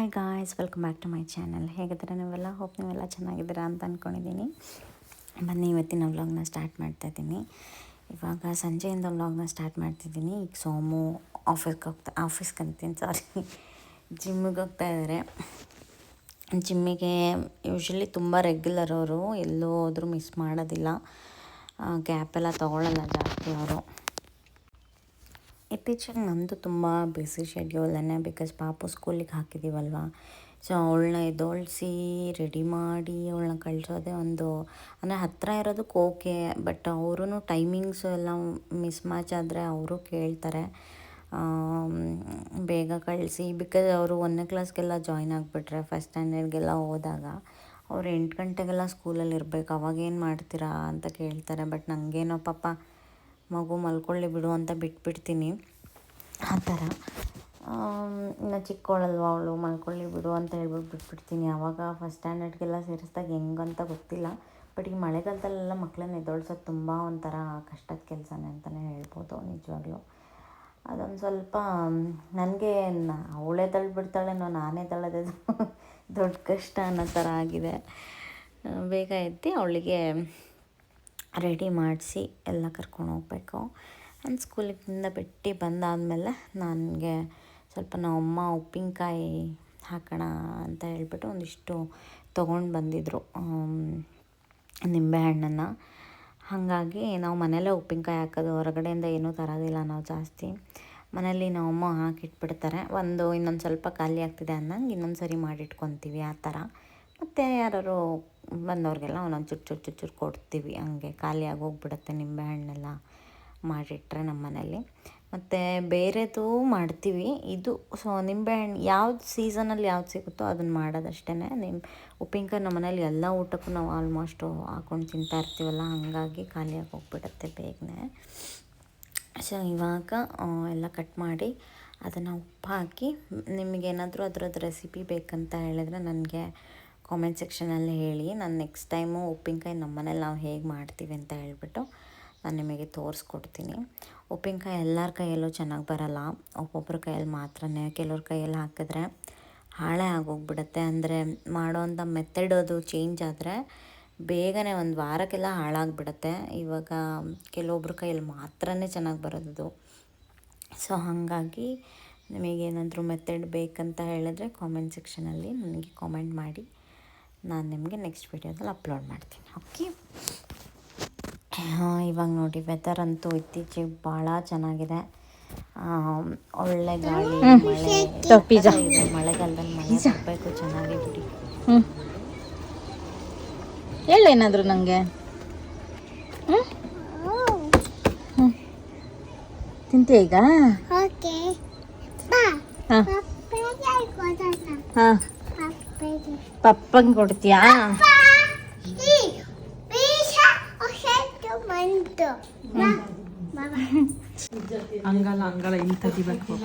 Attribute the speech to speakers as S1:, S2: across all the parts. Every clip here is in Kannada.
S1: Hi guys welcome back to my channel ಹೇಗಿದ್ದೀರಾ ನೀವೆಲ್ಲ? ಹೋಪ್ ನೀವೆಲ್ಲ ಚೆನ್ನಾಗಿದ್ದೀರಾ ಅಂತ ಅಂದ್ಕೊಂಡಿದ್ದೀನಿ ಬನ್ನಿ, ಇವತ್ತಿನ ವ್ಲಾಗ್ನ ಸ್ಟಾರ್ಟ್ ಮಾಡ್ತಾ ಇದ್ದೀನಿ. ಇವಾಗ ಸಂಜೆಯಿಂದ ವ್ಲಾಗ್ನ ಸ್ಟಾರ್ಟ್ ಮಾಡ್ತಿದ್ದೀನಿ ಈಗ ಸೋಮು ಆಫೀಸ್ಗೆ ಹೋಗ್ತಾ ಆಫೀಸ್ಗೆ ಅಂತೀನಿ ಸಾರಿ ಜಿಮ್ಮಿಗೆ ಹೋಗ್ತಾ ಇದ್ದಾರೆ ಜಿಮ್ಮಿಗೆ ಯೂಶ್ವಲಿ ತುಂಬ ರೆಗ್ಯುಲರ್ ಅವರು. ಎಲ್ಲೂ ಹೋದರೂ ಮಿಸ್ ಮಾಡೋದಿಲ್ಲ. ಗ್ಯಾಪ್ ಎಲ್ಲ ತೊಗೊಳ್ಳಲ್ಲ ಜಾಸ್ತಿ ಅವರು. ಇತ್ತೀಚೆಗೆ ನಮ್ಮದು ತುಂಬ ಬ್ಯುಸಿ ಶೆಡ್ಯೂಲನ್ನೇ ಬಿಕಾಸ್ ಪಾಪು ಸ್ಕೂಲಿಗೆ ಹಾಕಿದ್ದೀವಲ್ವ ಸೊ ಅವಳನ್ನ ಎದೋಳಿಸಿ ರೆಡಿ ಮಾಡಿ ಅವಳನ್ನ ಕಳಿಸೋದೇ ಒಂದು, ಅಂದರೆ ಹತ್ತಿರ ಇರೋದಕ್ಕೆ ಓಕೆ ಬಟ್ ಅವರೂ ಟೈಮಿಂಗ್ಸು ಎಲ್ಲ ಮಿಸ್ ಮ್ಯಾಚ್ ಆದರೆ ಅವರು ಕೇಳ್ತಾರೆ. ಬೇಗ ಕಳಿಸಿ ಬಿಕಾಸ್ ಅವರು ಒಂದನೇ ಕ್ಲಾಸ್ಗೆಲ್ಲ ಜಾಯ್ನ್ ಆಗಿಬಿಟ್ರೆ ಫಸ್ಟ್ ಸ್ಟ್ಯಾಂಡರ್ಡ್ಗೆಲ್ಲ ಹೋದಾಗ ಅವ್ರು ಎಂಟು ಗಂಟೆಗೆಲ್ಲ ಸ್ಕೂಲಲ್ಲಿ ಇರಬೇಕು ಅವಾಗೇನು ಮಾಡ್ತೀರಾ ಅಂತ ಕೇಳ್ತಾರೆ ಬಟ್ ನನಗೇನೋ ಪಾಪ ಮಗು ಮಲ್ಕೊಳ್ಳಿ ಬಿಡು ಅಂತ ಬಿಟ್ಬಿಡ್ತೀನಿ. ಆ ಥರ. ಇನ್ನು ಚಿಕ್ಕವಳಲ್ವ ಅವಳು? ಮಲ್ಕೊಳ್ಳಿ ಬಿಡು ಅಂತ ಹೇಳ್ಬಿಟ್ಟು ಬಿಟ್ಬಿಡ್ತೀನಿ. ಆವಾಗ ಫಸ್ಟ್ ಸ್ಟ್ಯಾಂಡರ್ಡ್ಗೆಲ್ಲ ಸೇರಿಸ್ದಾಗ ಹೆಂಗಂತ ಗೊತ್ತಿಲ್ಲ. ಬಟ್ ಈ ಮಳೆಗಾಲದಲ್ಲೆಲ್ಲ ಮಕ್ಕಳನ್ನ ಎದ್ದೊಳ್ಸೋದು ತುಂಬ ಒಂಥರ ಕಷ್ಟದ ಕೆಲಸನೇ ಅಂತಲೇ ಹೇಳ್ಬೋದು ನಿಜವಾಗ್ಲೂ. ಅದೊಂದು ಸ್ವಲ್ಪ, ನನಗೆ ಅವಳೇ ತಳ್ಳಿಬಿಡ್ತಾಳೇನೋ ನಾನೇ ತಳ್ಳೋದೇ ದೊಡ್ಡ ಕಷ್ಟ ಅನ್ನೋ ಥರ ಆಗಿದೆ. ಬೇಗ ಎತ್ತಿ ಅವಳಿಗೆ ರೆಡಿ ಮಾಡಿಸಿ ಎಲ್ಲ ಕರ್ಕೊಂಡು ಹೋಗಬೇಕು. ನಾನು ಸ್ಕೂಲಿಂದ ಬಿಟ್ಟು ಬಂದಾದಮೇಲೆ ನನಗೆ ಸ್ವಲ್ಪ ನಮ್ಮಮ್ಮ ಉಪ್ಪಿನಕಾಯಿ ಹಾಕೋಣ ಅಂತ ಹೇಳ್ಬಿಟ್ಟು ಒಂದಿಷ್ಟು ತೊಗೊಂಡು ಬಂದಿದ್ದರು ನಿಂಬೆಹಣ್ಣನ್ನು ಹಾಗಾಗಿ ನಾವು ಮನೆಯಲ್ಲೇ ಉಪ್ಪಿನಕಾಯಿ ಹಾಕೋದು, ಹೊರಗಡೆಯಿಂದ ಏನೂ ತರೋದಿಲ್ಲ ನಾವು ಜಾಸ್ತಿ ಮನೇಲಿ ನಮ್ಮಮ್ಮ ಹಾಕಿಟ್ಬಿಡ್ತಾರೆ ಒಂದು ಇನ್ನೊಂದು ಸ್ವಲ್ಪ ಖಾಲಿ ಆಗ್ತಿದೆ ಅನ್ನಂಗೆ ಇನ್ನೊಂದು ಸರಿ ಮಾಡಿಟ್ಕೊತೀವಿ ಆ ಥರ. ಮತ್ತು ಯಾರು ಬಂದವ್ರಿಗೆಲ್ಲ ಒಂದೊಂದು ಚೂರು ಚೂರು ಚೂರು ಚೂರು ಕೊಡ್ತೀವಿ. ಹಂಗೆ ಖಾಲಿಯಾಗಿ ಹೋಗ್ಬಿಡುತ್ತೆ ನಿಂಬೆಹಣ್ಣೆಲ್ಲ ಮಾಡಿಟ್ರೆ ನಮ್ಮ ಮನೇಲಿ. ಮತ್ತು ಬೇರೆದು ಮಾಡ್ತೀವಿ. ಇದು ಸೊ ನಿಂಬೆಹಣ್ಣು ಯಾವ್ದು ಸೀಸನಲ್ಲಿ ಯಾವ್ದು ಸಿಗುತ್ತೋ ಅದನ್ನು ಮಾಡೋದಷ್ಟೇ ನಿಮ್ಮ ಉಪ್ಪಿನಕಾಯಿ ನಮ್ಮ ಮನೇಲಿ ಎಲ್ಲ ಊಟಕ್ಕೂ ನಾವು ಆಲ್ಮೋಸ್ಟು ಹಾಕೊಂಡು ತಿಂತಾ ಇರ್ತೀವಲ್ಲ, ಹಾಗಾಗಿ ಖಾಲಿಯಾಗಿ ಹೋಗ್ಬಿಡುತ್ತೆ ಬೇಗನೆ. ಸೊ ಇವಾಗ ಎಲ್ಲ ಕಟ್ ಮಾಡಿ ಅದನ್ನು ಉಪ್ಪು ಹಾಕಿ ನಿಮಗೇನಾದರೂ ಅದರದ್ದು ರೆಸಿಪಿ ಬೇಕಂತ ಹೇಳಿದ್ರೆ ನನಗೆ ಕಾಮೆಂಟ್ ಸೆಕ್ಷನಲ್ಲಿ ಹೇಳಿ. ನಾನು ನೆಕ್ಸ್ಟ್ ಟೈಮು ಉಪ್ಪಿನಕಾಯಿ ನಮ್ಮ ಮನೇಲಿ ನಾವು ಹೇಗೆ ಮಾಡ್ತೀವಿ ಅಂತ ಹೇಳಿಬಿಟ್ಟು ನಾನು ನಿಮಗೆ ತೋರಿಸ್ಕೊಡ್ತೀನಿ. ಉಪ್ಪಿನಕಾಯಿ ಎಲ್ಲರ ಕೈಯಲ್ಲೂ ಚೆನ್ನಾಗಿ ಬರಲ್ಲ. ಒಬ್ಬೊಬ್ಬರ ಕೈಯಲ್ಲಿ ಮಾತ್ರನೇ. ಕೆಲವ್ರ ಕೈಯಲ್ಲಿ ಹಾಕಿದ್ರೆ ಹಾಳೆ ಆಗೋಗ್ಬಿಡುತ್ತೆ. ಅಂದರೆ ಮಾಡೋವಂಥ ಮೆಥಡ್ ಅದು ಚೇಂಜ್ ಆದರೆ ಬೇಗನೆ ಒಂದು ವಾರಕ್ಕೆಲ್ಲ ಹಾಳಾಗ್ಬಿಡುತ್ತೆ. ಇವಾಗ ಕೆಲವೊಬ್ಬರ ಕೈಯಲ್ಲಿ ಮಾತ್ರನೇ ಚೆನ್ನಾಗಿ ಬರೋದು ಸೊ ಹಾಗಾಗಿ ನಿಮಗೇನಾದರೂ ಮೆಥಡ್ ಬೇಕಂತ ಹೇಳಿದ್ರೆ ಕಾಮೆಂಟ್ ಸೆಕ್ಷನಲ್ಲಿ ನನಗೆ ಕಾಮೆಂಟ್ ಮಾಡಿ. ನಾನು ನಿಮಗೆ ನೆಕ್ಸ್ಟ್ ವೀಡಿಯೋದಲ್ಲಿ ಅಪ್ಲೋಡ್ ಮಾಡ್ತೀನಿ ಓಕೆ ಇವಾಗ ನೋಡಿ ವೆದರ್ ಅಂತೂ ಇತ್ತೀಚೆಗೆ ಭಾಳ ಚೆನ್ನಾಗಿದೆ. ಒಳ್ಳೆ ಗಾಳಿ ಮಳೆ ಮಳೆಗಾಲದಲ್ಲಿ ಮಳೆ ಬರಬೇಕು ಚೆನ್ನಾಗಿ ಬಿಡಿ.
S2: ಹ್ಞೂ ಹೇಳೇನಾದರೂ ನನಗೆ ತಿಂತೆ ಈಗ?
S3: ಓಕೆ ಬಾ.
S2: ಹಾಂ. ಹಾಂ.
S3: ಪಪ್ಪಗೆ
S2: ಪಪ್ಪಂಗೆ ಕೊಡ್ತೀಯಾ
S3: ಈ ಬೀಸ ಹೊಸತು ಬಂತು ಬಾ ಬಾಬಾ
S4: ಅಂಗಲ ಅಂಗಲ ಇಲ್ಲಿ ತೆಗಿಬೇಕು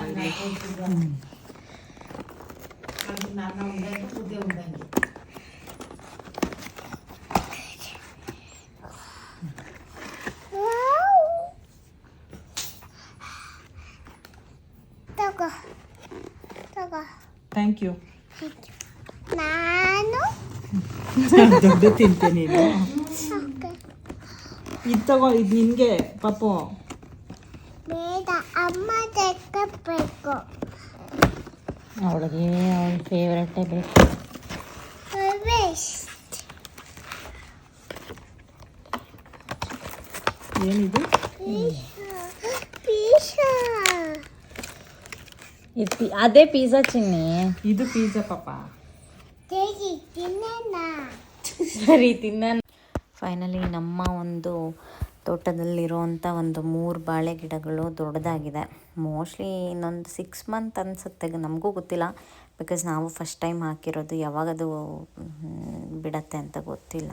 S4: ಪಾಪ ಇಲ್ಲಿ
S3: ತಗೋ ತಗೋ
S4: ಥ್ಯಾಂಕ್ ಯು
S3: ನಾನು
S4: ದೊಡ್ಡ ತಿಂತೆ ನೀನು
S3: ಓಕೆ
S4: ಇದು ತಗೋ ಇದು ನಿನಗೆ ಪಾಪು
S3: ಬೇಡ ಅಮ್ಮ ತೆಕ್ಕಬೇಕು
S2: ಅವಳಿಗೆ ಅವಳ ಫೇವ್ರೆಟೇ ಬೇಕು
S4: ಏನಿದು
S3: ಪೀಸಾ
S2: ಇದು ಅದೇ ಪಿಜ್ಜಾ ಚಿನ್ನಿ
S4: ಇದು ಪಿಜ್ಜಾ ಪಾಪ
S2: ಸರಿ ತಿನ್ನ
S1: ಫೈನಲಿ ನಮ್ಮ ಒಂದು ತೋಟದಲ್ಲಿರುವಂಥ ಒಂದು ಮೂರು ಬಾಳೆ ಗಿಡಗಳು ದೊಡ್ಡದಾಗಿದೆ. ಮೋಸ್ಟ್ಲಿ ಇನ್ನೊಂದು ಸಿಕ್ಸ್ ಮಂತ್ ಅನಿಸುತ್ತೆ, ನಮಗೂ ಗೊತ್ತಿಲ್ಲ. ಬಿಕಾಸ್ ನಾವು ಫಸ್ಟ್ ಟೈಮ್ ಹಾಕಿರೋದು ಯಾವಾಗದು ಬಿಡತ್ತೆ ಅಂತ ಗೊತ್ತಿಲ್ಲ.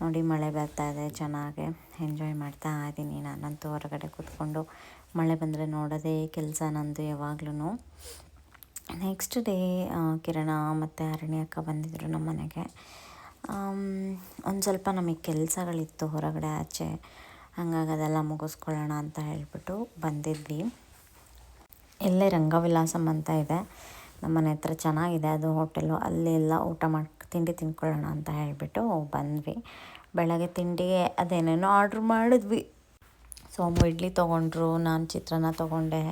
S1: ನೋಡಿ, ಮಳೆ ಬರ್ತಾ ಇದೆ ಚೆನ್ನಾಗೆ. ಎಂಜಾಯ್ ಮಾಡ್ತಾ ಇದ್ದೀನಿ ನಾನಂತೂ ಹೊರಗಡೆ ಕೂತ್ಕೊಂಡು. ಮಳೆ ಬಂದರೆ ನೋಡೋದೇ ಕೆಲಸ ನಂದು ಯಾವಾಗ್ಲೂ ನೆಕ್ಸ್ಟ್ ಡೇ ಕಿರಣ ಮತ್ತು ಅರಣ್ಯ ಅಕ್ಕ ಬಂದಿದ್ದರು ನಮ್ಮ ಮನೆಗೆ. ಒಂದು ಸ್ವಲ್ಪ ನಮಗೆ ಕೆಲಸಗಳಿತ್ತು ಹೊರಗಡೆ ಆಚೆ. ಹಾಗಾಗಿ ಅದೆಲ್ಲ ಮುಗಿಸ್ಕೊಳ್ಳೋಣ ಅಂತ ಹೇಳಿಬಿಟ್ಟು ಬಂದಿದ್ವಿ. ಎಲ್ಲೇ ರಂಗವಿಲಾಸಂ ಅಂತ ಇದೆ. ನಮ್ಮ ಮನೆ ಹತ್ರ ಚೆನ್ನಾಗಿದೆ, ಅದು ಹೋಟೆಲು. ಅಲ್ಲೆಲ್ಲ ಊಟ ಮಾಡಿ, ತಿಂಡಿ ತಿನ್ಕೊಳ್ಳೋಣ ಅಂತ ಹೇಳಿಬಿಟ್ಟು ಬಂದ್ವಿ. ಬೆಳಗ್ಗೆ ತಿಂಡಿಗೆ ಅದೇನೇನೋ ಆರ್ಡ್ರ್ ಮಾಡಿದ್ವಿ. ಸೋಮು ಇಡ್ಲಿ ತೊಗೊಂಡ್ರು, ನಾನು ಚಿತ್ರಾನ್ನ ತೊಗೊಂಡೆ.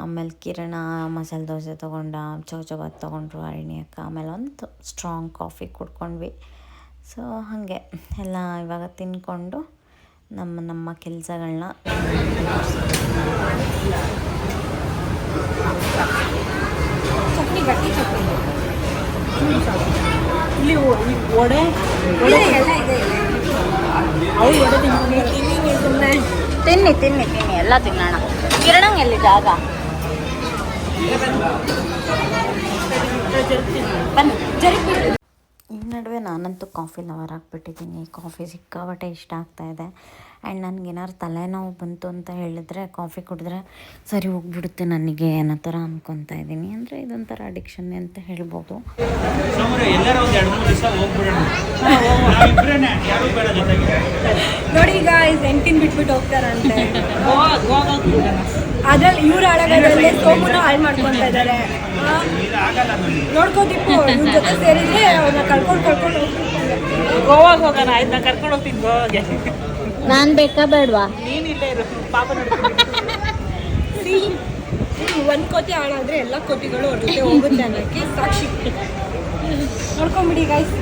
S1: ಆಮೇಲೆ ಕಿರಣ ಮಸಾಲೆ ದೋಸೆ ತೊಗೊಂಡ ಚೌಚೌಬಾತ್ ತೊಗೊಂಡ್ರು ಅರಣಿ ಅಕ್ಕ ಆಮೇಲೆ ಒಂದು ಸ್ಟ್ರಾಂಗ್ ಕಾಫಿ ಕುಡ್ಕೊಂಡ್ವಿ. ಸೊ ಹಾಗೆ. ಎಲ್ಲ ಇವಾಗ ತಿನ್ಕೊಂಡು ನಮ್ಮ ನಮ್ಮ ಕೆಲಸಗಳನ್ನ
S4: ಇಲ್ಲಿ ಅವ್ರು ವಡೆ ತಿನ್ಕೊಂಡು
S2: ತಿನ್ನಿ ತಿನ್ನಿ ತಿನ್ನಿ ಎಲ್ಲ ತಿನ್ನೋಣ. ಕಿರಣಂಗೆ ಎಲ್ಲಿ ಜಾಗ
S1: ಈ ನಡುವೆ ನಾನಂತೂ ಕಾಫಿ ಲವರ್ ಆಗಿಬಿಟ್ಟಿದ್ದೀನಿ. ಕಾಫಿ ಸಿಕ್ಕಾಬಟ್ಟೆ ಇಷ್ಟ ಆಗ್ತಾ ಇದೆ. ಆ್ಯಂಡ್ ನನಗೇನಾದ್ರು ತಲೆನೋವು ಬಂತು ಅಂತ ಹೇಳಿದ್ರೆ ಕಾಫಿ ಕುಡಿದ್ರೆ ಸರಿ ಹೋಗ್ಬಿಡುತ್ತೆ ನನಗೆ ಅನ್ನೋ ಥರ ಅನ್ಕೊತಾ ಇದ್ದೀನಿ. ಅಂದರೆ ಇದೊಂಥರ ಅಡಿಕ್ಷನ್ ಅಂತ ಹೇಳ್ಬೋದು.
S5: ನೋಡಿ ಈಗ ಎಂಟಿನ್ ಬಿಟ್ಬಿಟ್ಟು ಹೋಗ್ತಾರಂತೆ. ಅದ್ರಲ್ಲಿ ಇವ್ರ ಹಾಳಾಗೋದ್ರಲ್ಲಿ ಸೋಮುನ ಹಾಳು ಮಾಡ್ಕೊತಾ ಇದ್ದಾರೆ ನೋಡ್ಕೋತಿಪ್ಪು ಇವ್ರ ಜೊತೆ ಸೇರಿದ್ರೆ ಅವ್ರನ್ನ ಕಳ್ಕೊಂಡು ಕಳ್ಕೊಂಡು ಹೋಗ್ತಿರ್ತಾರೆ
S4: ಗೋವಾಗ ಹೋಗೋಣ ಆಯ್ತು? ಕರ್ಕೊಂಡು ಹೋಗ್ತೀನಿ ಗೋವಾಗೆ.
S2: ನಾನು ಬೇಕಾ ಬೇಡವಾ?
S4: ನೀನು ಇಲ್ಲೇ ಇರು ಪಾಪ ನೋಡ್ತೀನಿ
S5: ಒಂದ್ ಕೋತಿ ಹಾಳಾದ್ರೆ ಎಲ್ಲ ಕೋತಿಗಳು ಅವ್ರ ಜೊತೆ ಹೋಗುತ್ತೆ ಅನ್ನೋಕ್ಕೆ ಸಾಕ್ಷಿ. ನೋಡ್ಕೊಂಬಿಡಿ ಗೈಸ್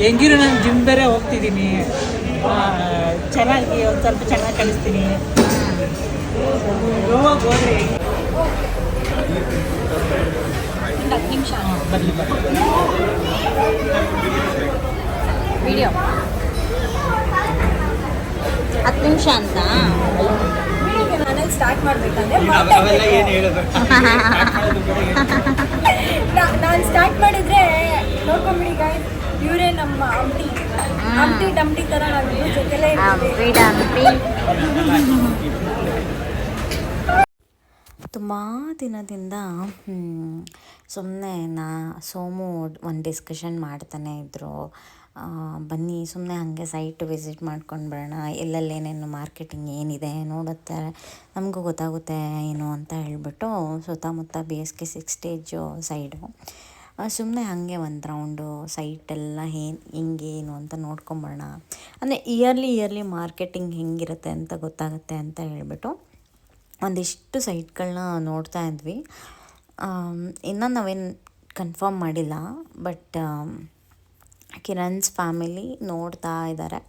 S4: ಹೆಂಗಿರು ನಾನು ಜಿಮ್ ಬೇರೆ ಹೋಗ್ತಿದ್ದೀನಿ ಚೆನ್ನಾಗಿ ಒಂದು ಸ್ವಲ್ಪ ಚೆನ್ನಾಗಿ ಕಲಿಸ್ತೀನಿ. ಗೋವಾಗೆ ಹೋದ್ರೆ
S5: ಹತ್ತು ನಿಮಿಷ.
S4: ಬರಲಿ
S2: ವಿಡಿಯೋ ಹತ್ತು ನಿಮಿಷ ಅಂತ.
S5: ಸ್ಟಾರ್ಟ್ ಮಾಡ್ಬೇಕಂದ್ರೆ ನಾನು ಸ್ಟಾರ್ಟ್ ಮಾಡಿದ್ರೆ ನೋಡ್ಕೊಂಬಿಡಿ ಗಾಯ್ಸ್ ಇವರೇ ನಮ್ಮ ಅಂಟಿ ಅಂಟಿ ಡಂಟಿ ತರ ನಾವು ಜೊತೆಲೇ ಇರ್ತೀವಿ
S2: ಹಂಪಿ
S1: ತುಂಬ ದಿನದಿಂದ ಸುಮ್ಮನೆ ನಾ ಸೋಮು ಒಂದು ಡಿಸ್ಕಷನ್ ಮಾಡ್ತಾನೆ ಇದ್ದರು ಬನ್ನಿ ಸುಮ್ಮನೆ ಹಾಗೆ ಸೈಟ್ ವಿಸಿಟ್ ಮಾಡ್ಕೊಂಡು ಬರೋಣ. ಎಲ್ಲೆಲ್ಲಿ ಏನೇನು ಮಾರ್ಕೆಟಿಂಗ್ ಏನಿದೆ ನೋಡುತ್ತೆ. ನಮಗೂ ಗೊತ್ತಾಗುತ್ತೆ ಏನು ಅಂತ ಹೇಳಿಬಿಟ್ಟು ಸುತ್ತಮುತ್ತ B S K six stage side ಸುಮ್ಮನೆ ಹಾಗೆ ಒಂದು ರೌಂಡು ಸೈಟೆಲ್ಲ ಏನು ಹಿಂಗೇನು ಅಂತ ನೋಡ್ಕೊಂಬರೋಣ ಅಂದರೆ ಇಯರ್ಲಿ ಇಯರ್ಲಿ ಮಾರ್ಕೆಟಿಂಗ್ ಹೆಂಗಿರುತ್ತೆ ಅಂತ ಗೊತ್ತಾಗುತ್ತೆ ಅಂತ ಹೇಳಿಬಿಟ್ಟು ಒಂದಿಷ್ಟು ಸೈಟ್ಗಳನ್ನ ನೋಡ್ತಾ ಇದ್ವಿ. ಇನ್ನೂ ನಾವೇನು ಕನ್ಫರ್ಮ್ ಮಾಡಿಲ್ಲ ಬಟ್ ಕಿರಣ್ಸ್ ಫ್ಯಾಮಿಲಿ ನೋಡ್ತಾ ಇದ್ದಾರೆ.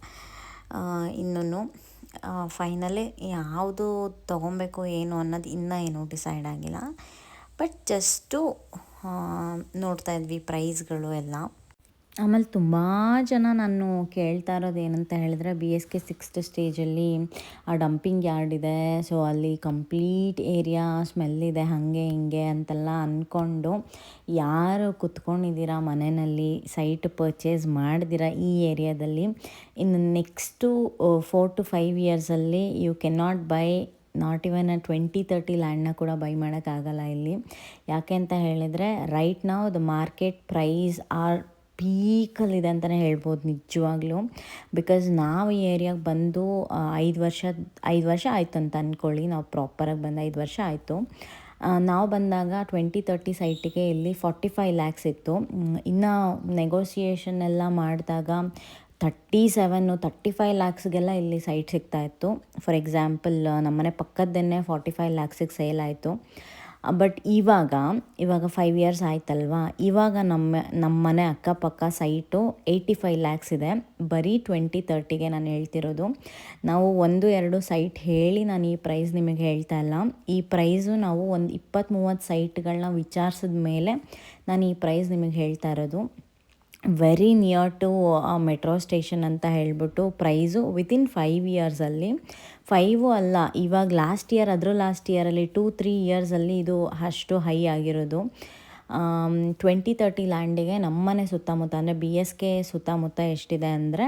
S1: ಇನ್ನೂ ಫೈನಲಿ ಯಾವುದು ತೊಗೊಬೇಕು, ಏನು ಅನ್ನೋದು ಇನ್ನೂ ಏನು ಡಿಸೈಡ್ ಆಗಿಲ್ಲ. ಬಟ್ ಜಸ್ಟು ನೋಡ್ತಾ ಇದ್ವಿ ಪ್ರೈಸ್ಗಳು ಎಲ್ಲ. ಆಮೇಲೆ ತುಂಬ ಜನ ನಾನು ಕೇಳ್ತಾ ಇರೋದು ಏನಂತ ಹೇಳಿದ್ರೆ ಬಿ ಎಸ್ ಕೆ ಸಿಕ್ಸ್ತ್ ಸ್ಟೇಜಲ್ಲಿ ಆ ಡಂಪಿಂಗ್ ಯಾರ್ಡ್ ಇದೆ. ಸೊ ಅಲ್ಲಿ ಕಂಪ್ಲೀಟ್ ಏರಿಯಾ ಸ್ಮೆಲ್ ಇದೆ, ಹಾಗೆ ಹಿಂಗೆ ಅಂತೆಲ್ಲ ಅಂದ್ಕೊಂಡು ಯಾರು ಕುತ್ಕೊಂಡಿದ್ದೀರಾ ಮನೆಯಲ್ಲಿ, ಸೈಟ್ ಪರ್ಚೇಸ್ ಮಾಡಿದಿರಾ ಈ ಏರಿಯಾದಲ್ಲಿ? ಇನ್ನು next four to five ಇಯರ್ಸಲ್ಲಿ you can not buy not even twenty thirty ಲ್ಯಾಂಡ್ನ ಕೂಡ ಬೈ ಮಾಡೋಕ್ಕಾಗಲ್ಲ ಇಲ್ಲಿ. ಯಾಕೆ ಅಂತ ಹೇಳಿದರೆ ರೈಟ್ ನಾವು ದ ಮಾರ್ಕೆಟ್ ಪ್ರೈಸ್ ಆರ್ ಪೀಕಲ್ಲಿದೆ ಅಂತಲೇ ಹೇಳ್ಬೋದು ನಿಜವಾಗ್ಲೂ. ಬಿಕಾಸ್ ನಾವು ಈ ಏರಿಯಾಗೆ ಬಂದು ಐದು ವರ್ಷ ಐದು ವರ್ಷ ಆಯಿತು ಅಂತ ಅಂದ್ಕೊಳ್ಳಿ ನಾವು ಪ್ರಾಪರಾಗಿ ಬಂದು ಐದು ವರ್ಷ ಆಯಿತು. ನಾವು ಬಂದಾಗ ಟ್ವೆಂಟಿ ತರ್ಟಿ ಸೈಟಿಗೆ ಇಲ್ಲಿ ಫಾರ್ಟಿ ಫೈವ್ ಲ್ಯಾಕ್ಸ್ ಇತ್ತು ಇನ್ನು ನೆಗೋಸಿಯೇಷನ್ ಎಲ್ಲ ಮಾಡಿದಾಗ ತರ್ಟಿ ಸೆವೆನ್ನು ತರ್ಟಿ ಫೈವ್ ಲ್ಯಾಕ್ಸ್ಗೆಲ್ಲ ಇಲ್ಲಿ ಸೈಟ್ ಸಿಗ್ತಾ ಇತ್ತು. ಫಾರ್ ಎಕ್ಸಾಂಪಲ್ ನಮ್ಮನೆ ಪಕ್ಕದ್ದೇ ಫಾರ್ಟಿ ಫೈವ್ ಲ್ಯಾಕ್ಸಿಗೆ ಸೇಲ್ ಆಯಿತು. ಬಟ್ ಇವಾಗ ಇವಾಗ ಫೈವ್ ಇಯರ್ಸ್ ಆಯ್ತಲ್ವಾ? ಇವಾಗ ನಮ್ಮ ನಮ್ಮ ಮನೆ ಅಕ್ಕಪಕ್ಕ ಸೈಟು ಏಯ್ಟಿ ಫೈವ್ ಲ್ಯಾಕ್ಸ್ ಇದೆ. ಬರೀ ಟ್ವೆಂಟಿ ತರ್ಟಿಗೆ ನಾನು ಹೇಳ್ತಿರೋದು. ನಾವು ಒಂದು, ಎರಡು ಸೈಟ್ ಹೇಳಿ ನಾನು ಈ ಪ್ರೈಸ್ ನಿಮಗೆ ಹೇಳ್ತಾ ಇಲ್ಲ. ಈ ಪ್ರೈಸು ನಾವು ಒಂದು ಇಪ್ಪತ್ತು ಮೂವತ್ತು ಸೈಟ್ಗಳನ್ನ ವಿಚಾರಿಸಿದ ಮೇಲೆ ನಾನು ಈ ಪ್ರೈಸ್ ನಿಮಗೆ ಹೇಳ್ತಾ ಇರೋದು. Very near to metro station ಅಂತ ಹೇಳಿಬಿಟ್ಟು ಪ್ರೈಸು ವಿತಿನ್ ಫೈವ್ ಇಯರ್ಸಲ್ಲಿ ಫೈವು ಅಲ್ಲ, ಇವಾಗ ಲಾಸ್ಟ್ ಇಯರ್ ಅದ್ರ ಲಾಸ್ಟ್ ಇಯರಲ್ಲಿ ಟೂ ತ್ರೀ ಇಯರ್ಸಲ್ಲಿ ಇದು ಅಷ್ಟು ಹೈ ಆಗಿರೋದು. ಟ್ವೆಂಟಿ ತರ್ಟಿ ಲ್ಯಾಂಡಿಗೆ ನಮ್ಮನೆ ಸುತ್ತಮುತ್ತ, ಅಂದರೆ ಬಿ ಎಸ್ ಕೆ ಸುತ್ತಮುತ್ತ ಎಷ್ಟಿದೆ ಅಂದರೆ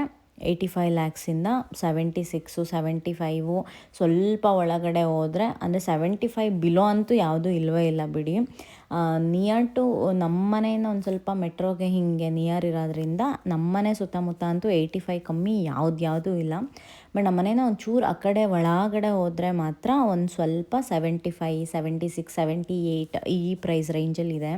S1: ಏಯ್ಟಿ ಫೈವ್ ಲ್ಯಾಕ್ಸಿಂದ ಸೆವೆಂಟಿ ಸಿಕ್ಸು ಸೆವೆಂಟಿ ಫೈವು ಸ್ವಲ್ಪ ಒಳಗಡೆ ಹೋದರೆ, ಅಂದರೆ ಸೆವೆಂಟಿ ಫೈವ್ ಬಿಲೋ ಅಂತೂ ಯಾವುದೂ ಇಲ್ಲವೇ ಇಲ್ಲ ಬಿಡಿ. ನಿಯರ್ ಟು ನಮ್ಮ ಮನೆಯಿಂದ ಒಂದು ಸ್ವಲ್ಪ ಮೆಟ್ರೋಗೆ ಹೀಗೆ ನಿಯರ್ ಇರೋದ್ರಿಂದ ನಮ್ಮನೆ ಸುತ್ತಮುತ್ತ ಅಂತೂ ಏಯ್ಟಿ ಫೈವ್ ಕಮ್ಮಿ ಯಾವ್ದು ಯಾವುದೂ ಇಲ್ಲ. ಬಟ್ ನಮ್ಮ ಮನೇನ ಒಂಚೂರು ಆ ಕಡೆ ಒಳಗಡೆ ಹೋದರೆ ಮಾತ್ರ ಒಂದು ಸ್ವಲ್ಪ seventy five seventy six seventy eight ಈ ಪ್ರೈಸ್ ರೇಂಜಲ್ಲಿದೆ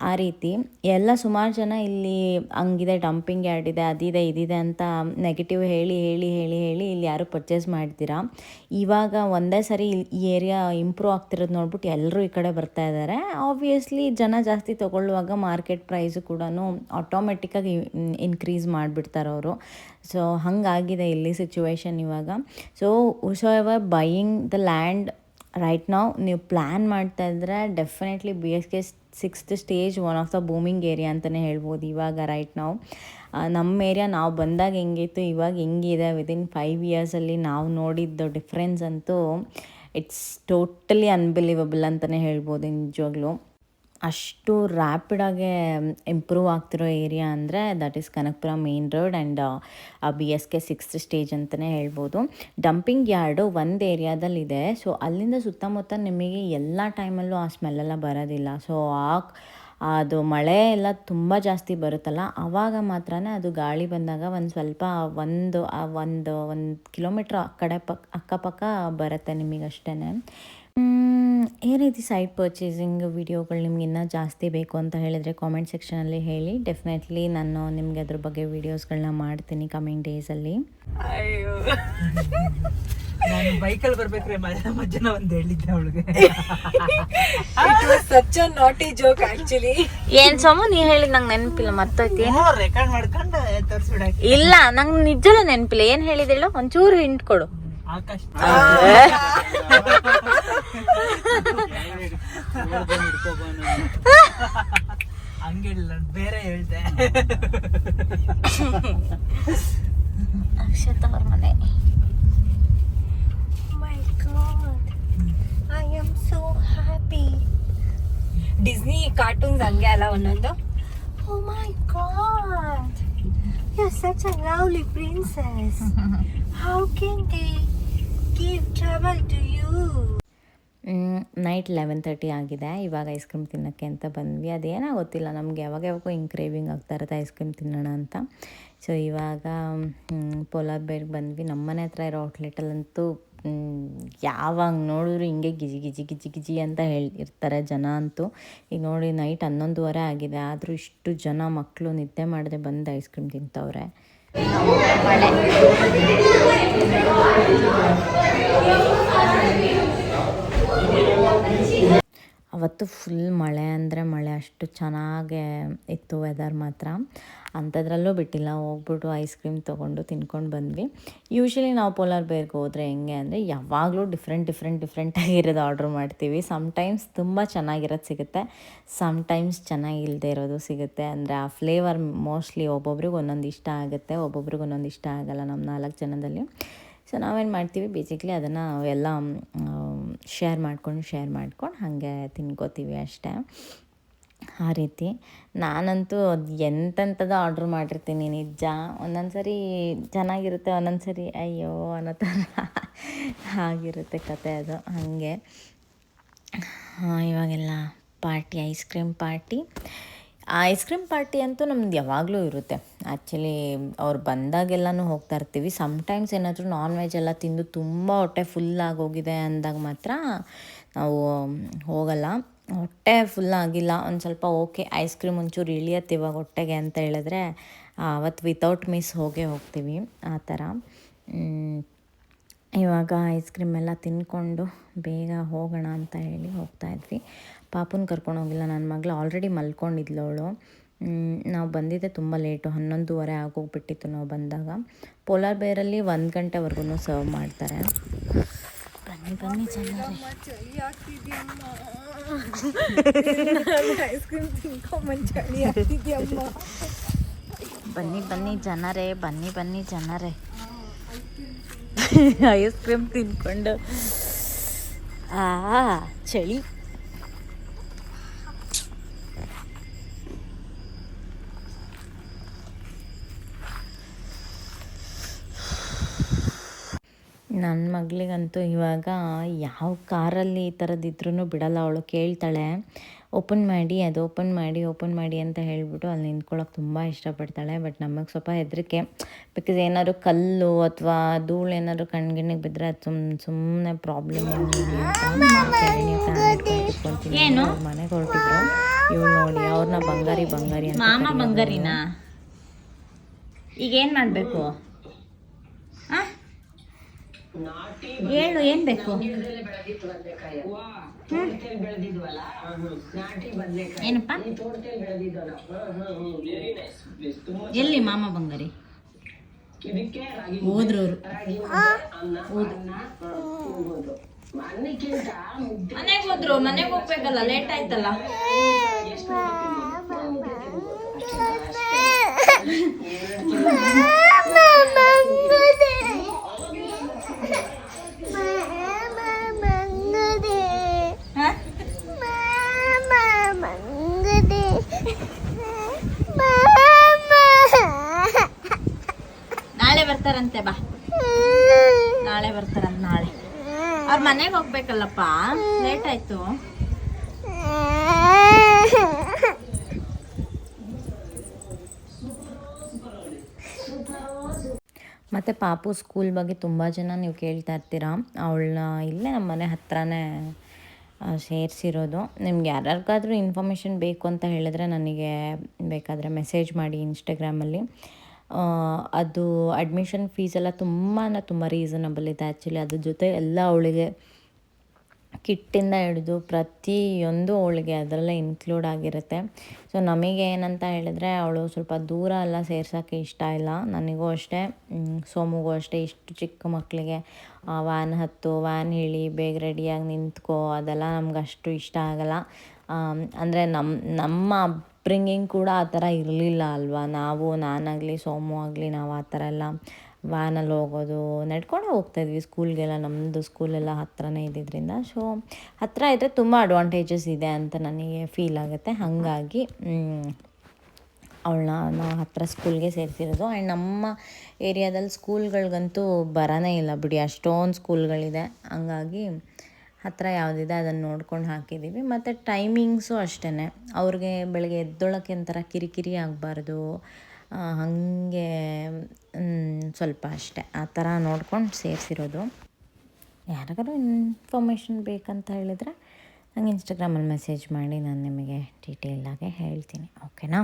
S1: ಆ ರೀತಿ ಎಲ್ಲ ಸುಮಾರು ಜನ ಇಲ್ಲಿ ಹಂಗಿದೆ ಡಂಪಿಂಗ್ ಯಾರ್ಡ್ ಇದೆ ಅದಿದೆ ಇದಿದೆ ಅಂತ ನೆಗೆಟಿವ್ ಹೇಳಿ ಹೇಳಿ ಹೇಳಿ ಹೇಳಿ ಇಲ್ಲಿ ಯಾರು ಪರ್ಚೇಸ್ ಮಾಡ್ತೀರಾ. ಇವಾಗ ಒಂದೇ ಸರಿ ಈ ಏರಿಯಾ ಇಂಪ್ರೂವ್ ಆಗ್ತಿರೋದು ನೋಡ್ಬಿಟ್ಟು ಎಲ್ಲರೂ ಈ ಕಡೆ ಬರ್ತಾ ಇದ್ದಾರೆ ಆಬ್ವಿಯಸ್ಲಿ ಜನ ಜಾಸ್ತಿ ತೊಗೊಳ್ಳುವಾಗ ಮಾರ್ಕೆಟ್ ಪ್ರೈಸು ಕೂಡ ಆಟೋಮೆಟಿಕ್ಕಾಗಿ ಇನ್ಕ್ರೀಸ್ ಮಾಡಿಬಿಡ್ತಾರೆ ಅವರು ಸೊ ಹಾಗಾಗಿದೆ ಇಲ್ಲಿ ಸಿಚುವೇಶನ್ ಇವಾಗ. So whosoever buying the land right ನಾವು ನೀವು ಪ್ಲ್ಯಾನ್ ಮಾಡ್ತಾ ಇದ್ರೆ definitely B S K sixth stage one of the booming area ಅಂತಲೇ ಹೇಳ್ಬೋದು ಇವಾಗ ರೈಟ್ ನಾವು ನಮ್ಮ ಏರಿಯಾ ನಾವು ಬಂದಾಗ ಹೆಂಗಿತ್ತು? ಇವಾಗ ಹೆಂಗಿದೆ? ವಿದಿನ್ ಫೈವ್ ಇಯರ್ಸಲ್ಲಿ ನಾವು ನೋಡಿದ್ದು ಡಿಫ್ರೆನ್ಸ್ ಅಂತೂ ಇಟ್ಸ್ ಟೋಟಲಿ ಅನ್ಬಿಲೀವಬಲ್ ಅಂತಲೇ ಹೇಳ್ಬೋದು ನಿಜವಾಗ್ಲೂ. ಅಷ್ಟು ರ್ಯಾಪಿಡಾಗೆ ಇಂಪ್ರೂವ್ ಆಗ್ತಿರೋ ಏರಿಯಾ ಅಂದರೆ that is Kanakapura main road and B S K sixth stage ಅಂತಲೇ ಹೇಳ್ಬೋದು. ಡಂಪಿಂಗ್ ಯಾರ್ಡು ಒಂದು ಏರಿಯಾದಲ್ಲಿದೆ ಸೊ ಅಲ್ಲಿಂದ ಸುತ್ತಮುತ್ತ ನಿಮಗೆ ಎಲ್ಲ ಟೈಮಲ್ಲೂ ಆ ಸ್ಮೆಲ್ಲೆಲ್ಲ ಬರೋದಿಲ್ಲ. ಸೊ ಆ, ಅದು ಮಳೆ ಎಲ್ಲ ತುಂಬ ಜಾಸ್ತಿ ಬರುತ್ತಲ್ಲ ಆವಾಗ ಮಾತ್ರ ಅದು ಗಾಳಿ ಬಂದಾಗ ಒಂದು ಸ್ವಲ್ಪ ಒಂದು ಒಂದು ಒಂದು ಕಿಲೋಮೀಟ್ರ್ ಕಡೆ ಪಕ್, ಅಕ್ಕಪಕ್ಕ ಬರುತ್ತೆ ನಿಮಗಷ್ಟೇ ಈ ರೀತಿ ಸೈಟ್ ಪರ್ಚೇಸಿಂಗ್ ವಿಡಿಯೋಗಳು ನಿಮ್ಗೆ ಇನ್ನೂ ಜಾಸ್ತಿ ಬೇಕು ಅಂತ ಹೇಳಿದರೆ ಕಾಮೆಂಟ್ ಸೆಕ್ಷನಲ್ಲಿ ಹೇಳಿ. ಡೆಫಿನೆಟ್ಲಿ ನಾನು ನಿಮಗೆ ಅದ್ರ ಬಗ್ಗೆ ವಿಡಿಯೋಸ್ಗಳನ್ನ ಮಾಡ್ತೀನಿ ಕಮಿಂಗ್ ಡೇಸಲ್ಲಿ
S4: ಅಯ್ಯೋ. ನಾನು ಬೈಕಲ್ಲಿ ಬರ್ಬೇಕ್ರೆ ಮಜ್ಜನ ಒಂದು ಹೇಳಿದ್ದೆ ಅವಳಿಗೆ.
S5: ಸಚ್ ನಾಟಿ ಜೋಕ್ ಆಕ್ಚುಲಿ
S2: ಏನ್ ಸಮ ನೀ ಹೇಳಿದ್ ನಂಗೆ ನೆನಪಿಲ್ಲ ಮತ್ತೈತಿ
S4: ರೆಕಾರ್ಡ್ ಮಾಡ್ಕೊಂಡು ತೋರಿಸ್ಬಿಡಕ್ಕೆ.
S2: ಇಲ್ಲ ನಂಗೆ ನಿಜಲ್ಲ ನೆನಪಿಲ್ಲ. ಏನ್ ಹೇಳಿದಿಲ್ಲ ಒಂಚೂರು ಹಿಂಟ್ ಕೊಡು.
S4: ಆಕಾಶ್ ಹಂಗಿಲ್ಲ ಬೇರೆ ಹೇಳ್ದೆ.
S2: ಅಕ್ಷತ ಅವ್ರ ಮನೆ.
S5: My god I am so happy Disney cartoons ಹಂಗೆ ಅಲ್ಲ ಒಂದೊಂದು? ಓ my god you are such a lovely princess how can they give trouble to you
S1: night eleven thirty ಆಗಿದೆ. ಇವಾಗ ಐಸ್ ಕ್ರೀಮ್ ತಿನ್ನೋಕ್ಕೆ ಅಂತ ಬಂದ್ವಿ. ಅದೇನೋ ಗೊತ್ತಿಲ್ಲ ನಮ್ಗೆ. ಯಾವಾಗ ಯಾವಾಗೋ ಹಿಂಗೆ ಕ್ರೇವಿಂಗ್ ಆಗ್ತಾ ಇರುತ್ತೆ ಐಸ್ ಕ್ರೀಮ್ ತಿನ್ನೋಣ ಅಂತ. ಸೊ ಇವಾಗ ಪೋಲಾರ್ ಬೇರ್ ಬಂದ್ವಿ. ನಮ್ಮನೆ ಹತ್ರ ಇರೋ ಔಟ್ಲೆಟಲ್ಲಂತೂ ಯಾವಾಗ ನೋಡಿದ್ರು ಹಿಂಗೆ ಗಿಜಿ ಗಿಜಿ ಗಿಜಿ ಗಿಜಿ ಅಂತ ಹೇಳಿರ್ತಾರೆ ಜನ ಅಂತೂ. ಈಗ ನೋಡಿ ನೈಟ್ ಹನ್ನೊಂದುವರೆ ಆಗಿದೆ. ಆದರೂ ಇಷ್ಟು ಜನ ಮಕ್ಕಳು ನಿದ್ದೆ ಮಾಡದೆ ಬಂದು ಐಸ್ ಕ್ರೀಮ್ ತಿಂತವ್ರೆ. ಅವತ್ತು ಫುಲ್ ಮಳೆ ಅಂದರೆ ಮಳೆ ಅಷ್ಟು ಚೆನ್ನಾಗೆ ಇತ್ತು ವೆದರ್ ಮಾತ್ರ. ಅಂಥದ್ರಲ್ಲೂ ಬಿಟ್ಟಿಲ್ಲ, ಹೋಗ್ಬಿಟ್ಟು ಐಸ್ ಕ್ರೀಮ್ ತೊಗೊಂಡು ತಿನ್ಕೊಂಡು ಬಂದ್ವಿ. ಯೂಶ್ವಲಿ ನಾವು ಪೋಲಾರ್ ಬೇರ್ಗೆ ಹೋದರೆ ಹೆಂಗೆ ಅಂದರೆ ಯಾವಾಗಲೂ ಡಿಫ್ರೆಂಟ್ ಡಿಫ್ರೆಂಟ್ ಡಿಫ್ರೆಂಟಾಗಿರೋದು ಆರ್ಡ್ರ್ ಮಾಡ್ತೀವಿ. ಸಮ್ಟೈಮ್ಸ್ ತುಂಬ ಚೆನ್ನಾಗಿರೋದು ಸಿಗುತ್ತೆ ಸಮ್ಟೈಮ್ಸ್ ಚೆನ್ನಾಗಿಲ್ಲದೆ ಇರೋದು ಸಿಗುತ್ತೆ. ಅಂದರೆ ಆ ಫ್ಲೇವರ್ ಮೋಸ್ಟ್ಲಿ ಒಬ್ಬೊಬ್ರಿಗೆ ಒಂದೊಂದು ಇಷ್ಟ ಆಗುತ್ತೆ, ಒಬ್ಬೊಬ್ರಿಗೆ ಒಂದೊಂದು ಇಷ್ಟ ಆಗಲ್ಲ ನಮ್ಮ ನಾಲ್ಕು ಜನದಲ್ಲಿ. ಸೊ ನಾವೇನು ಮಾಡ್ತೀವಿ ಬೇಸಿಕ್ಲಿ ಅದನ್ನು ಎಲ್ಲ ಶೇರ್ ಮಾಡ್ಕೊಂಡು ಶೇರ್ ಮಾಡ್ಕೊಂಡು ಹಾಗೆ ತಿನ್ಕೋತೀವಿ ಅಷ್ಟೇ. ಆ ರೀತಿ. ನಾನಂತೂ ಅದು ಎಂತೆಂಥದ್ದು ಆರ್ಡ್ರ್ ಮಾಡಿರ್ತೀನಿ ನಿಜ. ಒಂದೊಂದು ಸರಿ ಚೆನ್ನಾಗಿರುತ್ತೆ ಒಂದೊಂದು ಸರಿ ಅಯ್ಯೋ ಅನ್ನೋ ಥರ ಆಗಿರುತ್ತೆ ಕತೆ ಅದು. ಹಾಗೆ. ಇವಾಗೆಲ್ಲ party ice cream party ice cream party ಅಂತೂ ನಮ್ದು ಯಾವಾಗಲೂ ಇರುತ್ತೆ. ಆ್ಯಕ್ಚುಲಿ ಅವ್ರು ಬಂದಾಗೆಲ್ಲನೂ ಹೋಗ್ತಾ ಇರ್ತೀವಿ. ಸಮ್ಟೈಮ್ಸ್ ಏನಾದರೂ ನಾನ್ ವೆಜ್ ಎಲ್ಲ ತಿಂದು ತುಂಬ ಹೊಟ್ಟೆ ಫುಲ್ ಆಗೋಗಿದೆ ಅಂದಾಗ ಮಾತ್ರ ನಾವು ಹೋಗಲ್ಲ. ಹೊಟ್ಟೆ ಫುಲ್ ಆಗಿಲ್ಲ. ಒಂದು ಸ್ವಲ್ಪ ಓಕೆ ಐಸ್ ಕ್ರೀಮ್ ಒಂಚೂರು ಇಳಿಯತ್ತೆ ಇವಾಗ ಹೊಟ್ಟೆಗೆ ಅಂತ ಹೇಳಿದ್ರೆ ಅವತ್ತು ವಿತೌಟ್ ಮಿಸ್ ಹೋಗೇ ಹೋಗ್ತೀವಿ. ಆ ಥರ. ಇವಾಗ ಐಸ್ ಕ್ರೀಮ್ ಎಲ್ಲ ತಿನ್ಕೊಂಡು ಬೇಗ ಹೋಗೋಣ ಅಂತ ಹೇಳಿ ಹೋಗ್ತಾ ಇದ್ವಿ. ಪಾಪುನ ಕರ್ಕೊಂಡು ಹೋಗಿಲ್ಲ. ನನ್ನ ಮಗಳು ಆಲ್ರೆಡಿ ಮಲ್ಕೊಂಡಿದ್ಲು ಅವಳು. ನಾವು ಬಂದಿದ್ದೆ ತುಂಬ ಲೇಟು ಹನ್ನೊಂದುವರೆ ಆಗೋಗ್ಬಿಟ್ಟಿತ್ತು ನಾವು ಬಂದಾಗ. ಪೋಲಾರ್ ಬೇರಲ್ಲಿ ಒಂದು ಗಂಟೆವರೆಗೂ ಸರ್ವ್ ಮಾಡ್ತಾರೆ. ಬನ್ನಿ ಬನ್ನಿ ಬನ್ನಿ ಬನ್ನಿ ಜನರೇ, ಬನ್ನಿ ಬನ್ನಿ ಜನರೇ. ಐಸ್ ಕ್ರೀಮ್ ತಿನ್ಕೊಂಡು. ಆ, ಚಳಿ. ನನ್ನ ಮಗಳಿಗಂತೂ ಇವಾಗ ಯಾವ ಕಾರಲ್ಲಿ ಈ ಥರದ್ದು ಇದ್ರೂ ಬಿಡಲ್ಲ ಅವಳು ಕೇಳ್ತಾಳೆ ಓಪನ್ ಮಾಡಿ ಅದು ಓಪನ್ ಮಾಡಿ ಓಪನ್ ಮಾಡಿ ಅಂತ ಹೇಳಿಬಿಟ್ಟು ಅಲ್ಲಿ ನಿಂತ್ಕೊಳ್ಳೋಕೆ ತುಂಬ ಇಷ್ಟಪಡ್ತಾಳೆ ಬಟ್ ನಮಗೆ ಸ್ವಲ್ಪ ಹೆದರಿಕೆ ಬಿಕಾಸ್ ಏನಾದ್ರು ಕಲ್ಲು ಅಥವಾ ಧೂಳು ಏನಾದ್ರು ಕಣ್ಗಿಣ್ಣಿಗೆ ಬಿದ್ದರೆ ಅದು ಸುಮ್ ಸುಮ್ಮನೆ ಪ್ರಾಬ್ಲಮ್? ಮನೆಗೆ ಹೊರಟಿದ್ರು ಇವಳು ನೋಡಿ ಅವ್ರನ್ನ ಬಂಗಾರಿ ಬಂಗಾರಿ ಅಂತ
S2: ಮಾಮ
S1: ಕರೆಯೋದು.
S2: ಬಂಗಾರಿನಾ ಈಗ ಏನು ಮಾಡ್ಬೇಕು? ಹೇಳು ಏನ್ ಬೇಕು? ಏನಪ್ಪ? ಎಲ್ಲಿ ಮಾಮ ಬಂಗಾರಿ? ಹೋದ್ರವ್ರು ಮನೆಗೆ ಹೋದ್ರು ಮನೆಗೆ ಹೋಗ್ಬೇಕಲ್ಲ ಲೇಟ್ ಆಯ್ತಲ್ಲ. ಬರ್ತಾರಂತೆ ಬಾ. ನಾಳೆ ಬರ್ತಾರಂತ ನಾಳೆ. ಅವ್ರ ಮನೆಗೆ ಹೋಗ್ಬೇಕಲ್ಲಪ್ಪ. ಲೇಟ್ ಆಯ್ತು.
S1: ಮತ್ತು ಪಾಪು ಸ್ಕೂಲ್ ಬಗ್ಗೆ ತುಂಬ ಜನ ನೀವು ಕೇಳ್ತಾ ಇರ್ತೀರಾ. ಅವಳನ್ನ ಇಲ್ಲೇ ನಮ್ಮ ಮನೆ ಹತ್ರನೇ ಸೇರಿಸಿರೋದು. ನಿಮ್ಗೆ ಯಾರ್ಯಾರಿಗಾದ್ರೂ ಇನ್ಫಾರ್ಮೇಷನ್ ಬೇಕು ಅಂತ ಹೇಳಿದ್ರೆ ನನಗೆ ಬೇಕಾದರೆ ಮೆಸೇಜ್ ಮಾಡಿ ಇನ್ಸ್ಟಾಗ್ರಾಮಲ್ಲಿ ಅದು ಅಡ್ಮಿಷನ್ ಫೀಸ್ ಎಲ್ಲ ತುಂಬಾ ತುಂಬ ರೀಸನಬಲ್ ಇದೆ ಆ್ಯಕ್ಚುಲಿ ಅದ್ರ ಜೊತೆ ಎಲ್ಲ ಅವಳಿಗೆ ಕಿಟ್ಟಿಂದ ಹಿಡಿದು ಪ್ರತಿಯೊಂದು ಅವಳಿಗೆ ಅದರಲ್ಲೇ ಇನ್ಕ್ಲೂಡ್ ಆಗಿರುತ್ತೆ. ಸೊ ನಮಗೆ ಏನಂತ ಹೇಳಿದ್ರೆ ಅವಳು ಸ್ವಲ್ಪ ದೂರ ಎಲ್ಲ ಸೇರ್ಸೋಕ್ಕೆ ಇಷ್ಟ ಇಲ್ಲ. ನನಗೂ ಅಷ್ಟೇ ಸೋಮುಗೂ ಅಷ್ಟೇ ಇಷ್ಟು ಚಿಕ್ಕ ಮಕ್ಕಳಿಗೆ ವ್ಯಾನ್ ಹತ್ತು ವ್ಯಾನ್ ಇಳಿ, ಬೇಗ ರೆಡಿಯಾಗಿ ನಿಂತ್ಕೋ ಅದೆಲ್ಲ ನಮ್ಗೆ ಅಷ್ಟು ಇಷ್ಟ ಆಗಲ್ಲ. ಅಂದರೆ ನಮ್ಮ ನಮ್ಮ ಅಪ್ಬ್ರಿಂಗಿಂಗ್ ಕೂಡ ಆ ಥರ ಇರಲಿಲ್ಲ ಅಲ್ವಾ? ನಾವು ನಾನಾಗಲಿ, ಸೋಮು ಆಗಲಿ, ನಾವು ಆ ಥರ ಎಲ್ಲ ವ್ಯಾನಲ್ಲಿ ಹೋಗೋದು, ನಡ್ಕೊಂಡೇ ಹೋಗ್ತಾಯಿದ್ವಿ ಸ್ಕೂಲ್ಗೆಲ್ಲ ನಮ್ಮದು ಸ್ಕೂಲೆಲ್ಲ ಹತ್ರನೇ ಇದ್ದಿದ್ದರಿಂದ ಸೊ ಹತ್ತಿರ ಇದ್ದರೆ ತುಂಬ ಅಡ್ವಾಂಟೇಜಸ್ ಇದೆ ಅಂತ ನನಗೆ ಫೀಲ್ ಆಗುತ್ತೆ. ಹಾಗಾಗಿ ಅವಳನ್ನ ನಾವು ಹತ್ತಿರ ಸ್ಕೂಲ್ಗೆ ಸೇರಿಸಿರೋದು. ಆ್ಯಂಡ್ ನಮ್ಮ ಏರಿಯಾದಲ್ಲಿ ಸ್ಕೂಲ್ಗಳಿಗಂತೂ ಬರೋನೇ ಇಲ್ಲ ಬಿಡಿ. ಅಷ್ಟೊಂದು ಸ್ಕೂಲ್ಗಳಿದೆ ಹಂಗಾಗಿ ಹತ್ತಿರ ಯಾವುದಿದೆ ಅದನ್ನು ನೋಡ್ಕೊಂಡು ಹಾಕಿದ್ದೀವಿ ಮತ್ತು ಟೈಮಿಂಗ್ಸು ಅಷ್ಟೇ ಅವ್ರಿಗೆ ಬೆಳಗ್ಗೆ ಎದ್ದೊಳಕ್ಕೆ ಒಂಥರ ಕಿರಿಕಿರಿ ಆಗಬಾರ್ದು. ಹಾಗೆ ಸ್ವಲ್ಪ ಅಷ್ಟೇ. ಆ ಥರ ನೋಡ್ಕೊಂಡು ಸೇರಿಸಿರೋದು. ಯಾರಿಗಾದ್ರೂ ಇನ್ಫಾರ್ಮೇಷನ್ ಬೇಕಂತ ಹೇಳಿದರೆ ನಂಗೆ ಇನ್ಸ್ಟಾಗ್ರಾಮಲ್ಲಿ ಮೆಸೇಜ್ ಮಾಡಿ, ನಾನು ನಿಮಗೆ ಡೀಟೇಲಾಗೆ ಹೇಳ್ತೀನಿ. ಓಕೆನಾ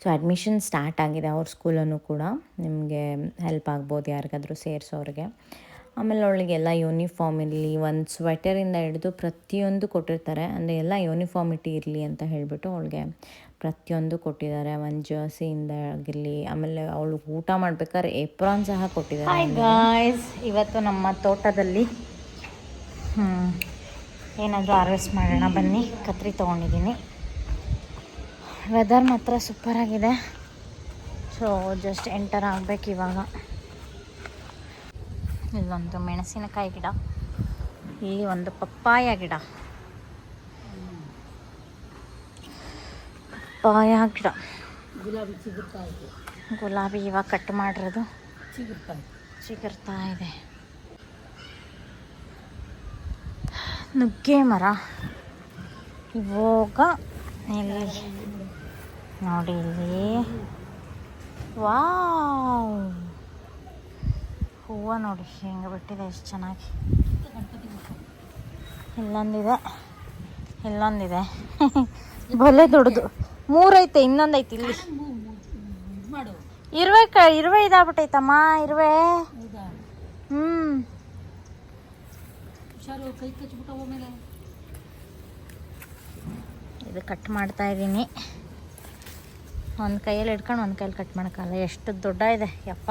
S1: ಸೊ ಅಡ್ಮಿಷನ್ ಸ್ಟಾರ್ಟ್ ಆಗಿದೆ. ಅವ್ರ ಸ್ಕೂಲನ್ನು ಕೂಡ ನಿಮಗೆ ಹೆಲ್ಪ್ ಆಗ್ಬೋದು ಯಾರಿಗಾದ್ರೂ ಸೇರಿಸೋರಿಗೆ. ಆಮೇಲೆ ಅವಳಿಗೆಲ್ಲ ಯೂನಿಫಾರ್ಮ್ ಇರಲಿ ಒಂದು ಸ್ವೆಟರಿಂದ ಹಿಡಿದು ಪ್ರತಿಯೊಂದು ಕೊಟ್ಟಿರ್ತಾರೆ. ಅಂದರೆ ಎಲ್ಲ ಯೂನಿಫಾರ್ಮಿಟಿ ಇರಲಿ ಅಂತ ಹೇಳಿಬಿಟ್ಟು ಅವಳಿಗೆ ಪ್ರತಿಯೊಂದು ಕೊಟ್ಟಿದ್ದಾರೆ. ಒಂದು ಜರ್ಸಿಯಿಂದ ಆಗಿರಲಿ ಆಮೇಲೆ ಅವಳು ಊಟ ಮಾಡ್ಬೇಕಾದ್ರೆ ಏಪ್ರಾನ್ ಸಹ ಕೊಟ್ಟಿದ್ದಾರೆ
S2: ಗಾಯ್ಸ್ ಇವತ್ತು ನಮ್ಮ ತೋಟದಲ್ಲಿ ಏನಾದರೂ ಹಾರ್ವೆಸ್ಟ್ ಮಾಡೋಣ ಬನ್ನಿ. ಕತ್ರಿ ತೊಗೊಂಡಿದ್ದೀನಿ. ವೆದರ್ ಮಾತ್ರ ಸೂಪರಾಗಿದೆ ಸೊ ಜಸ್ಟ್ ಎಂಟರ್ ಆಗಬೇಕು ಇವಾಗ. ಇಲ್ಲೊಂದು ಮೆಣಸಿನಕಾಯಿ ಗಿಡ ಇಲ್ಲಿ ಒಂದು ಪಪ್ಪಾಯ ಗಿಡ. ಪಪ್ಪಾಯ ಗಿಡ. ಗುಲಾಬಿ ಗುಲಾಬಿ ಇವಾಗ ಕಟ್ ಮಾಡಿರೋದು. ಚಿಗುರ್ತಾ ಇದೆ. ನುಗ್ಗೆ ಮರ. ಇವಾಗ ಇಲ್ಲಿ ನೋಡಿ ಇಲ್ಲಿ. ವಾವ್! ಹೂವು ನೋಡಿ ಹೆಂಗೆ ಬಿಟ್ಟಿದೆ ಎಷ್ಟು ಚೆನ್ನಾಗಿ. ಇಲ್ಲೊಂದಿದೆ ಇಲ್ಲೊಂದಿದೆ. ಬಲೆ ದೊಡ್ಡದು. ಮೂರೈತೆ ಇನ್ನೊಂದೈತೆ ಇಲ್ಲಿ. ಇರುವೆ ಕ ಇರುವೆ ಇದಾಗ್ಬಿಟ್ಟೈತಮ್ಮ ಇರುವೆ. ಹ್ಞೂ ಇದು ಕಟ್ ಮಾಡ್ತಾ ಇದ್ದೀನಿ. ಒಂದು ಕೈಯಲ್ಲಿ ಹಿಡ್ಕೊಂಡು ಒಂದು ಕೈಯಲ್ಲಿ ಕಟ್ ಮಾಡೋಕ್ಕಲ್ಲ ಎಷ್ಟು ದೊಡ್ಡ ಇದೆ ಯಪ್ಪ.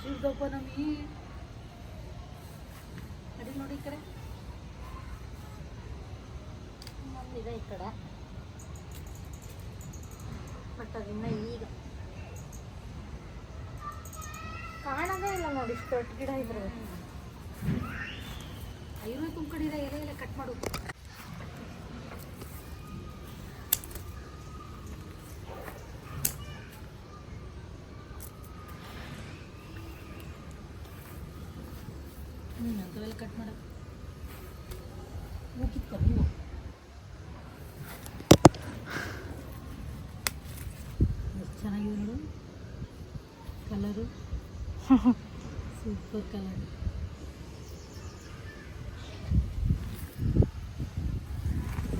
S6: ಶಿವದಪ್ಪ ನಮಗೆ ಅಡಿ ನೋಡಿ ಈ ಕಡೆ.
S2: ಇದೆ ಈ ಕಡೆ. ಬಟ್ ಅದನ್ನ ಈಗ. ಕಾಣದೇ ಇಲ್ಲ ನೋಡಿ ಇಷ್ಟು ದೊಡ್ಡ ಗಿಡ ಇದ್ರೆ.
S6: ಐರು ಇದೆ ಎಲೆ ಎಲೆ ಕಟ್ ಮಾಡು ನೀನು ಅಂಥವೆಲ್ಲ ಕಟ್ ಮಾಡ ಹೂ ಕಿತ್ಕೊ ಹೂವು ಎಷ್ಟು ಚೆನ್ನಾಗಿದೆ ನೋಡು ಕಲರು ಸೂಪರ್ ಕಲರ್.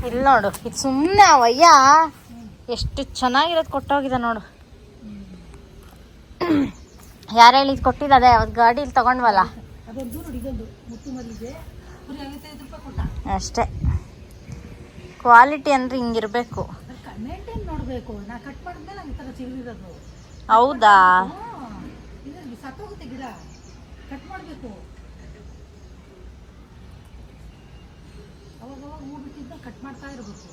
S2: ಇಲ್ಲಿ ನೋಡು ಇದು ಸುಮ್ಮನೆ ಅವಯ್ಯ ಎಷ್ಟು ಚೆನ್ನಾಗಿರೋದು ಕೊಟ್ಟೋಗಿದೆ ನೋಡು. ಯಾರು ಹೇಳಿದ್ ಕೊಟ್ಟಿದ್ದ ಅದೇ ಅವತ್ತು ಗಾಡೀಲಿ ತಗೊಂಡ್ವಲ್ಲ. ಅಷ್ಟೇ. ಕ್ವಾಲಿಟಿ ಅಂದ್ರೆ ಹಿಂಗಿರ್ಬೇಕು ಹೌದಾ?
S6: ಇದು ಕಟ್ ಮಾಡಬೇಕು. ಅವಾಗ ಅವಾಗ ಹೂ ಬಿಟ್ಟಿದ್ದ ಕಟ್ ಮಾಡ್ತಾ ಇರಬೇಕು.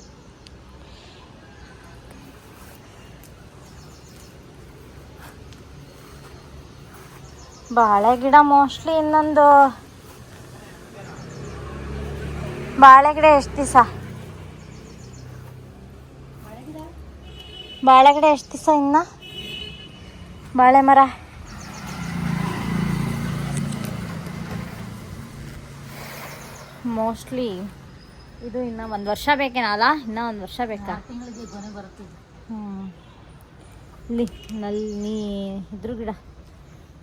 S2: ಬಾಳೆ ಗಿಡ ಮೋಸ್ಟ್ಲಿ ಇನ್ನೊಂದು ಬಾಳೆ ಗಿಡ ಎಷ್ಟು ದಿವಸ? ಬಾಳೆ ಗಿಡ ಎಷ್ಟು ದಿವಸ ಇನ್ನ? ಬಾಳೆ ಮರ? ಮೋಸ್ಟ್ಲಿ ಇದು ಇನ್ನ ಒಂದು ವರ್ಷ ಬೇಕೇನಲ್ಲ? ಇನ್ನೂ ಒಂದು ವರ್ಷ ಬೇಕಾ?
S6: ತಿಂಗಳಿಗೆ ಕೊನೆ.
S2: ಹ್ಮ್. ಇಲ್ಲಿ ನಲ್ಲಿ ಇದ್ರ ಗಿಡ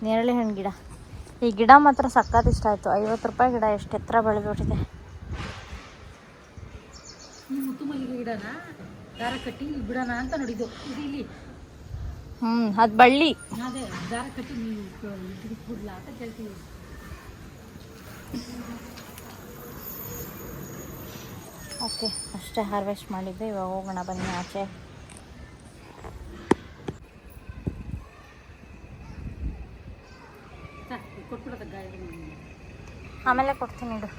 S2: ನೇರಳೆ ಹಣ್ಣು ಗಿಡ. ಈ ಗಿಡ ಮಾತ್ರ ಸಕ್ಕತ್ ಇಷ್ಟ ಆಯಿತು. ಐವತ್ತು ರೂಪಾಯಿ ಗಿಡ ಎಷ್ಟು ಎತ್ತರ ಬೆಳೆದ್ಬಿಟ್ಟಿದೆ.
S6: ಈ ಮುತ್ತು ಮಲ್ಲಿಗೆ ಗಿಡನ? ದಾರ ಕಟ್ಟಿ ಇಲ್ಲಿ ಬಿಡೋಣ ಅಂತ ನೋಡಿದ್ದು. ಇದು ಇಲ್ಲಿ.
S2: ಹ್ಞೂ ಅದು ಬಳ್ಳಿ.
S6: ಅದೇ ದಾರ ಕಟ್ಟಿ ನೀವು ಬಿಡ್ಲಾ ಅಂತ ಕೇಳ್ತೀವಿ.
S2: ಓಕೆ ಅಷ್ಟೇ ಹಾರ್ವೆಸ್ಟ್ ಮಾಡಿದ್ದೆ. ಇವಾಗ ಹೋಗೋಣ ಬನ್ನಿ ಆಚೆ. ಆಮೇಲೆ ಕೊಡ್ತೀನಿ ಇಡು.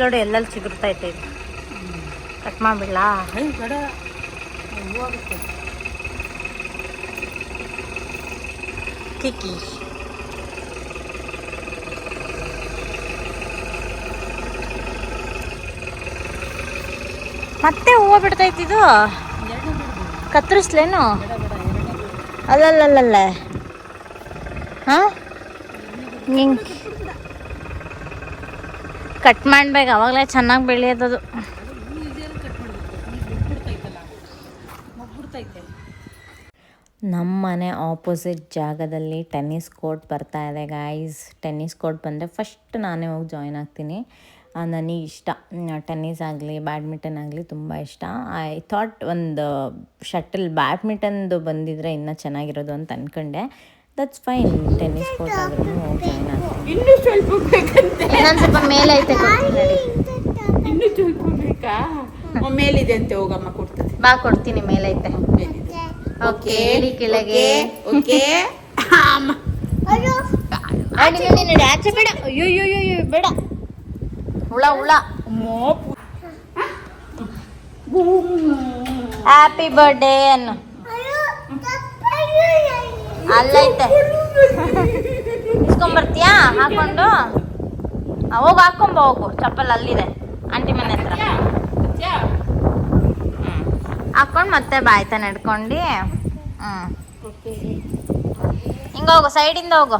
S2: ನೋಡಿ ಎಲ್ಲೆಲ್ಲಿ ಚಿಗುರ್ತೈತೆ ಇದು. ಕಟ್ ಮಾಡಿಬಿಡ್ಲಾ?
S6: ಬೇಡ ಹೂ ಆಗುತ್ತೆ.
S2: ಕಿಕ್ಕಿ ಮತ್ತೆ ಹೂವು ಬಿಡ್ತೈತಿ ಇದು? ಕತ್ತರಿಸ್ಲೇನು? ಅಲ್ಲಲ್ಲಲ್ಲ ಹಾಂ? ಹಿಂಗೆ ಕಟ್ ಮಾಡ್ಬೇಕು. ಅವಾಗಲೇ ಚೆನ್ನಾಗಿ
S6: ಬೆಳೆಯೋದು
S1: ನಮ್ಮ ಮನೆ ಆಪೋಸಿಟ್ ಜಾಗದಲ್ಲಿ ಟೆನ್ನಿಸ್ ಕೋರ್ಟ್ ಬರ್ತಾ ಇದೆ ಗಾಯ್ಸ್ ಟೆನ್ನಿಸ್ ಕೋರ್ಟ್ ಬಂದರೆ ಫಸ್ಟ್ ನಾನೇ ಹೋಗಿ ಜಾಯ್ನ್ ಆಗ್ತೀನಿ. ನನಗೆ ಇಷ್ಟ. ಟೆನ್ನಿಸ್ ಆಗಲಿ ಬ್ಯಾಡ್ಮಿಂಟನ್ ಆಗಲಿ ತುಂಬ ಇಷ್ಟ. ಐ ಥಾಟ್ ಒಂದು ಶಟಲ್ ಬ್ಯಾಡ್ಮಿಂಟನ್ದು ಬಂದಿದ್ರೆ ಇನ್ನೂ ಚೆನ್ನಾಗಿರೋದು ಅಂತ ಅಂದ್ಕೊಂಡೆ ದಟ್ಸ್ ಫೈನ್ ಟೆನ್ನಿಸ್ ಕೋರ್ಟ್ ಆದ್ರೂ ಇನ್ನ ಸ್ವಲ್ಪ ಬೇಕಂತೆ.
S2: ಇನ್ನೊಂದು ಸ್ವಲ್ಪ ಮೇಲೆ ಐತೆ.
S7: ಇನ್ನು ಸ್ವಲ್ಪ ಬೇಕಾ? ಮೇಲಿದೆ ಅಂತೆ ಹೋಗಮ್ಮ ಕೊಡ್ತದೆ.
S2: ಬಾ ಕೊಡ್ತೀನಿ ಮೇಲೈತೆ. ಓಕೆ ಇಳಿ ಕೆಳಗೆ.
S7: ಓಕೆ
S2: ಆಚೆ ಬೇಡ. ಅಯ್ಯೋ ಅಯ್ಯೋ ಅಯ್ಯೋ, ಅಯ್ಯೋ ಬೇಡ. ಹುಳ ಹುಳ. ಹ್ಯಾಪಿ ಬರ್ಡೇ ಅನ್ನು. ಅಲ್ಲೈತೆ. ಇಸ್ಕೊಂಬರ್ತೀಯಾ? ಹಾಕೊಂಡು. ಹೋಗು, ಹಾಕೊಂಬ, ಹೋಗು. ಚಪ್ಪಲ್ ಅಲ್ಲಿದೆ. ಆಂಟಿ ಮನೆ ಹತ್ರ. ಹಾಕೊಂಡು ಮತ್ತೆ ಬಾಯ್ತ ನಡ್ಕೊಂಡು ಹ್ಞೂ ಹಿಂಗೆ ಹೋಗು ಸೈಡಿಂದ ಹೋಗು.